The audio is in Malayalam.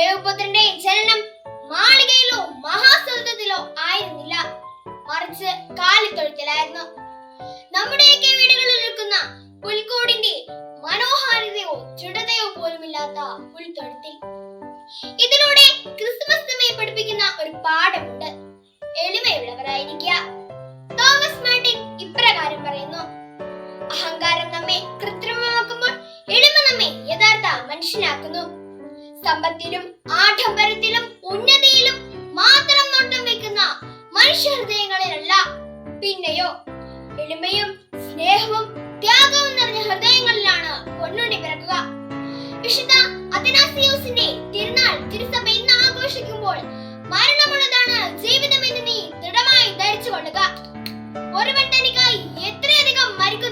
ദൈവപുത്രന്റെ ജനനം മാളികയിലോ മഹാസൗധത്തിലോ ആയിരുന്നില്ല. മറിച്ച് കാലിത്തൊഴുത്തിലായിരുന്നു നമ്മുടെയൊക്കെ വീടുകളിൽ നിൽക്കുന്ന പുൽക്കോടിന്റെ മനോഹാരിതയോ ദൃഢതയോ പോലുമില്ലാത്ത പുൽത്തൊഴുത്തിൽ. ഇതിലൂടെ ക്രിസ്മസ് സമയം പഠിപ്പിക്കുന്ന ഒരു പാഠമുണ്ട്. എളിമയുള്ളവരായിരിക്കുക. തോമസ് മാർട്ടിൻ ഇപ്രകാരം പറയുന്നു. അഹങ്കാരം നമ്മെ കൃത്രിമമാക്കുമ്പോൾ എളിമ നമ്മെ യഥാർത്ഥ മനുഷ്യനാക്കുന്നു. സമ്പത്തിലും ആഡംബരത്തിലും ഉന്നതിയിലും മാത്രം നോട്ടം വെക്കുന്ന മനുഷ്യ ഹൃദയങ്ങളിലല്ല പിന്നെയോ എളിമയും സ്നേഹവും ത്യാഗവും നിറഞ്ഞ ഹൃദയങ്ങളിലാണ് പൊന്നുണ്ണി പിറക്കുക. വിശുദ്ധ അതിനാസിയോസിന്റെ തിരുനാൾ തിരുസഭ ഇന്ന് ആഘോഷിക്കുമ്പോൾ മരണമുള്ളതാണ് ജീവിതം എന്ന് നീ ദൃഢമായി ധരിച്ചു കൊള്ളുക ഒരുവൻ തനിക്കായി എത്രയധികം മരിക്കുന്നുവോ